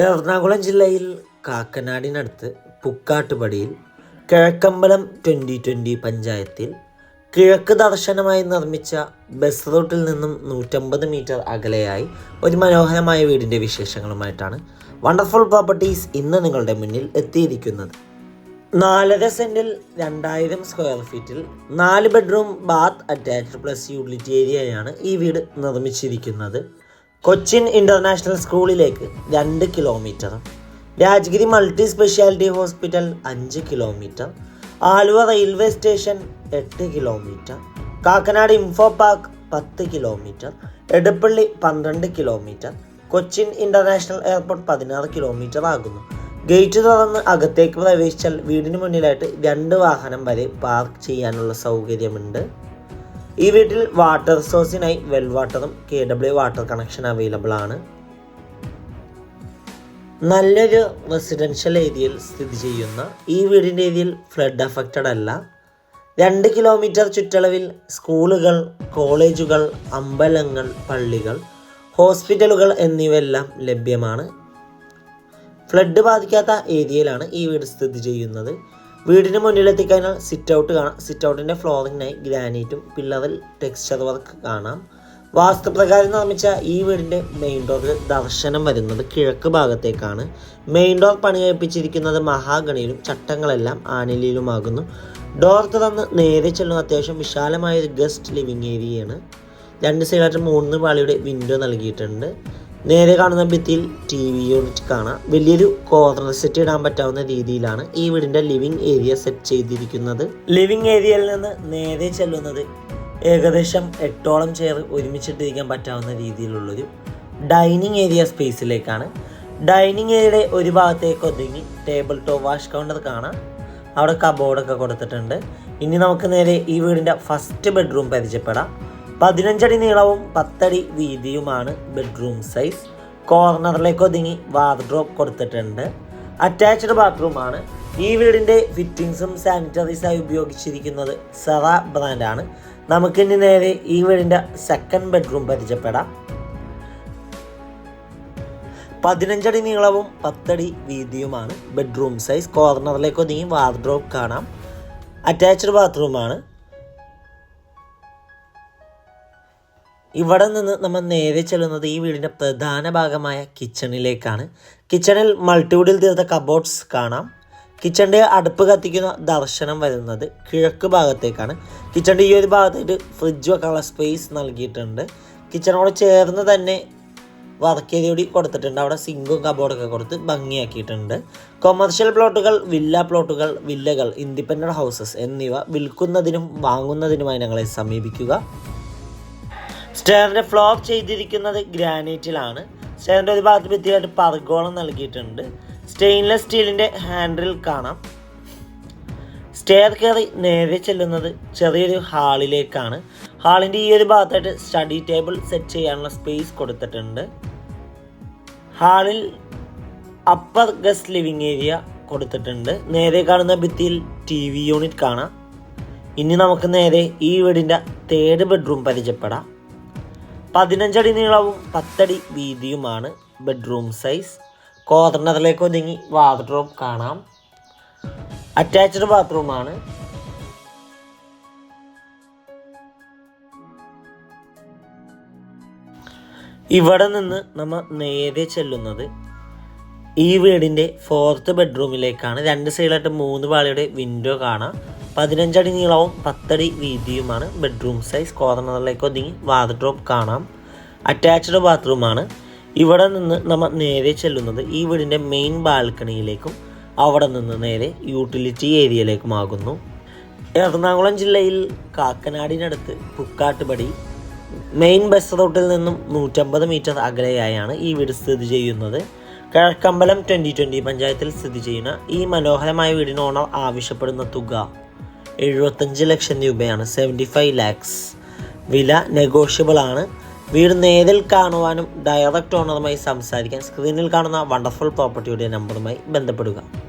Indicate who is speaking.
Speaker 1: എറണാകുളം ജില്ലയിൽ കാക്കനാടിനടുത്ത് പുക്കാട്ടുപടിയിൽ കിഴക്കമ്പലം ട്വന്റി ട്വന്റി പഞ്ചായത്തിൽ കിഴക്ക് ദർശനമായി നിർമ്മിച്ച ബസ് റൂട്ടിൽ നിന്നും നൂറ്റമ്പത് മീറ്റർ അകലെയായി ഒരു മനോഹരമായ വീടിന്റെ വിശേഷങ്ങളുമായിട്ടാണ് വണ്ടർഫുൾ പ്രോപ്പർട്ടീസ് ഇന്ന് നിങ്ങളുടെ മുന്നിൽ എത്തിയിരിക്കുന്നത്. നാലര സെന്റിൽ രണ്ടായിരം സ്ക്വയർ ഫീറ്റിൽ നാല് bedroom bath attached plus utility ഏരിയയാണ് ഈ വീട് നിർമ്മിച്ചിരിക്കുന്നത്. കൊച്ചിൻ ഇന്റർനാഷണൽ സ്കൂളിലേക്ക് രണ്ട് kilometre. Rajagiri multi speciality hospital അഞ്ച് കിലോമീറ്റർ. ആലുവ റെയിൽവേ സ്റ്റേഷൻ എട്ട് കിലോമീറ്റർ. കാക്കനാട് ഇൻഫോ പാർക്ക് പത്ത് കിലോമീറ്റർ. എടപ്പള്ളി പന്ത്രണ്ട് കിലോമീറ്റർ. കൊച്ചിൻ ഇന്റർനാഷണൽ എയർപോർട്ട് പതിനാറ് കിലോമീറ്റർ ആകുന്നു. ഗേറ്റ് തുറന്ന് അകത്തേക്ക് പ്രവേശിച്ചാൽ വീടിന് മുന്നിലായിട്ട് രണ്ട് വാഹനം വരെ പാർക്ക് ചെയ്യാനുള്ള സൗകര്യമുണ്ട്. ഈ വീട്ടിൽ വാട്ടർ സോഴ്സിനായി വെൽ വാട്ടറും K W water connection available ആണ്. നല്ലൊരു റെസിഡൻഷ്യൽ ഏരിയയിൽ സ്ഥിതി ചെയ്യുന്ന ഈ വീടിന്റെ ഏരിയയിൽ ഫ്ലഡ് അഫക്റ്റഡ് അല്ല. രണ്ട് കിലോമീറ്റർ ചുറ്റളവിൽ സ്കൂളുകൾ കോളേജുകൾ അമ്പലങ്ങൾ പള്ളികൾ ഹോസ്പിറ്റലുകൾ എന്നിവയെല്ലാം ലഭ്യമാണ്. ഫ്ലഡ് ബാധിക്കാത്ത ഏരിയയിലാണ് ഈ വീട് സ്ഥിതി ചെയ്യുന്നത്. വീടിന് മുന്നിലെത്തിക്കഴിഞ്ഞാൽ സിറ്റ് ഔട്ട് കാണാം. സിറ്റ് ഔട്ടിന്റെ ഫ്ലോറിങ്ങിനായി ഗ്രാനൈറ്റും പില്ലറിൽ ടെക്സ്ചർ വർക്ക് കാണാം. വാസ്തുപ്രകാരം നിർമ്മിച്ച ഈ വീടിന്റെ മെയിൻ ഡോറിൽ ദർശനം വരുന്നത് കിഴക്ക് ഭാഗത്തേക്കാണ്. മെയിൻ ഡോർ പണി കഴിപ്പിച്ചിരിക്കുന്നത് മഹാഗണിയിലും ചട്ടങ്ങളെല്ലാം ആനിലിയിലുമാകുന്നു. ഡോർ തുറന്ന് നേരെ ചെല്ലുന്ന അത്യാവശ്യം വിശാലമായ ഒരു ഗസ്റ്റ് ലിവിങ് ഏരിയയാണ് രണ്ട് സൈഡായിട്ട് മൂന്ന് പാളിയുടെ വിൻഡോ നൽകിയിട്ടുണ്ട്. നേരെ കാണുന്ന ഭിത്തിയിൽ ടി വി യൂണിറ്റ് കാണാം. വലിയൊരു കോർണർ സെറ്റ് ഇടാൻ പറ്റാവുന്ന രീതിയിലാണ് ഈ വീടിന്റെ ലിവിംഗ് ഏരിയ സെറ്റ് ചെയ്തിരിക്കുന്നത്. ലിവിംഗ് ഏരിയയിൽ നിന്ന് നേരെ ചെല്ലുന്നത് ഏകദേശം എട്ടോളം ചെയർ ഒരുമിച്ചിട്ടിരിക്കാൻ പറ്റാവുന്ന രീതിയിലുള്ളൊരു ഡൈനിങ് ഏരിയ സ്പേസിലേക്കാണ് ഡൈനിങ് ഏരിയയുടെ ഒരു ഭാഗത്തേക്ക് ഒതുങ്ങി ടേബിൾ ടോപ്പ് വാഷ് കൗണ്ടർ കാണാം. അവിടെ കബോർഡൊക്കെ കൊടുത്തിട്ടുണ്ട്. ഇനി നമുക്ക് നേരെ ഈ വീടിന്റെ ഫസ്റ്റ് ബെഡ്റൂം പരിചയപ്പെടാം. പതിനഞ്ചടി നീളവും പത്തടി വീതിയുമാണ് ബെഡ്റൂം സൈസ്. കോർണറിലേക്ക് ഒതുങ്ങി വാർഡ്രോപ്പ് കൊടുത്തിട്ടുണ്ട്. അറ്റാച്ച്ഡ് ബാത്റൂമാണ്. ഈ വീടിന്റെ ഫിറ്റിങ്സും സാനിറ്ററീസായി ഉപയോഗിച്ചിരിക്കുന്നത് സെറ ബ്രാൻഡാണ് നമുക്കിനി നേരെ ഈ വീടിന്റെ സെക്കൻഡ് ബെഡ്റൂം പരിചയപ്പെടാം. പതിനഞ്ചടി നീളവും പത്തടി വീതിയുമാണ് ബെഡ്റൂം സൈസ്. കോർണറിലേക്ക് ഒതുങ്ങി വാർഡ്രോപ്പ് കാണാം. അറ്റാച്ച്ഡ് ബാത്റൂമാണ്. ഇവിടെ നിന്ന് നമ്മൾ നേരെ ചെല്ലുന്നത് ഈ വീടിന്റെ പ്രധാന ഭാഗമായ കിച്ചണിലേക്കാണ്. കിച്ചണിൽ മൾട്ടിവുഡിൽ തീർത്ത കബോർഡ്സ് കാണാം. കിച്ചണിന്റെ അടുപ്പ് കത്തിക്കുന്ന ദർശനം വരുന്നത് കിഴക്ക് ഭാഗത്തേക്കാണ്. കിച്ചണിന്റെ ഈ ഒരു ഭാഗത്തായിട്ട് ഫ്രിഡ്ജ് വെക്കാനുള്ള സ്പേസ് നൽകിയിട്ടുണ്ട്. കിച്ചണോട് ചേർന്ന് തന്നെ വർക്കേരിയോടി കൊടുത്തിട്ടുണ്ട്. അവിടെ സിങ്കും കബോർഡൊക്കെ കൊടുത്ത് ഭംഗിയാക്കിയിട്ടുണ്ട്. കൊമേഴ്ഷ്യൽ പ്ലോട്ടുകൾ വില്ല പ്ലോട്ടുകൾ വില്ലകൾ ഇൻഡിപെൻഡന്റ് ഹൗസസ് എന്നിവ വിൽക്കുന്നതിനും വാങ്ങുന്നതിനുമായി ഞങ്ങളെ സമീപിക്കുക. സ്റ്റെയറിന്റെ ഫ്ലോർ ചെയ്തിരിക്കുന്നത് ഗ്രാനൈറ്റിലാണ്. സ്റ്റെയറിന്റെ ഒരു ഭാഗത്ത് ഭിത്തിയായിട്ട് പർഗോളം നൽകിയിട്ടുണ്ട്. സ്റ്റെയിൻലെസ് സ്റ്റീലിന്റെ ഹാൻഡിൽ കാണാം. സ്റ്റെയർ കയറി നേരെ ചെല്ലുന്നത് ചെറിയൊരു ഹാളിലേക്കാണ്. ഹാളിന്റെ ഈ ഒരു ഭാഗത്തായിട്ട് സ്റ്റഡി ടേബിൾ സെറ്റ് ചെയ്യാനുള്ള സ്പേസ് കൊടുത്തിട്ടുണ്ട്. ഹാളിൽ അപ്പർ ഗസ്റ്റ് ലിവിങ് ഏരിയ കൊടുത്തിട്ടുണ്ട്. നേരെ കാണുന്ന ഭിത്തിയിൽ ടി വി യൂണിറ്റ് കാണാം. ഇനി നമുക്ക് നേരെ ഈ വീടിന്റെ തേർഡ് ബെഡ്റൂം പരിചയപ്പെടാം. പതിനഞ്ചടി നീളവും പത്തടി വീതിയുമാണ് ബെഡ്റൂം സൈസ്. കോർണറിലേക്ക് ഒതുങ്ങി വാർഡ്രോബ് കാണാം. അറ്റാച്ച്ഡ് ബാത്റൂമാണ്. ഇവിടെ നിന്ന് നമ്മൾ നേരെ ചെല്ലുന്നത് ഈ വീടിന്റെ ഫോർത്ത് ബെഡ്റൂമിലേക്കാണ് രണ്ട് സൈഡിലായിട്ട് മൂന്ന് പാളിയുടെ വിൻഡോ കാണാം. പതിനഞ്ചടി നീളവും പത്തടി വീതിയുമാണ് ബെഡ്റൂം സൈസ്. കോർണറിലേക്ക് ഒതുങ്ങി വാർഡ്രോപ്പ് കാണാം. അറ്റാച്ച്ഡ് ബാത്റൂമാണ്. ഇവിടെ നിന്ന് നമ്മൾ നേരെ ചെല്ലുന്നത് ഈ വീടിന്റെ മെയിൻ ബാൽക്കണിയിലേക്കും അവിടെ നിന്ന് നേരെ യൂട്ടിലിറ്റി ഏരിയയിലേക്കുമാകുന്നു എറണാകുളം ജില്ലയിൽ കാക്കനാടിനടുത്ത് പുക്കാട്ടുപടി മെയിൻ ബസ് റൂട്ടിൽ നിന്നും നൂറ്റമ്പത് മീറ്റർ അകലെയായാണ് ഈ വീട് സ്ഥിതി ചെയ്യുന്നത്. കിഴക്കമ്പലം ട്വന്റി ട്വന്റി പഞ്ചായത്തിൽ സ്ഥിതി ചെയ്യുന്ന ഈ മനോഹരമായ വീടിന് ഓണർ ആവശ്യപ്പെടുന്ന തുക. എഴുപത്തഞ്ച് ലക്ഷം രൂപയാണ്. സെവന്റി ഫൈവ് ലാക്സ് വില നെഗോഷ്യബിൾ ആണ്. വീട് നേരിൽ കാണുവാനും ഡയറക്റ്റ് ഓണറുമായി സംസാരിക്കാൻ സ്ക്രീനിൽ കാണുന്ന വണ്ടർഫുൾ പ്രോപ്പർട്ടിയുടെ നമ്പറുമായി ബന്ധപ്പെടുക.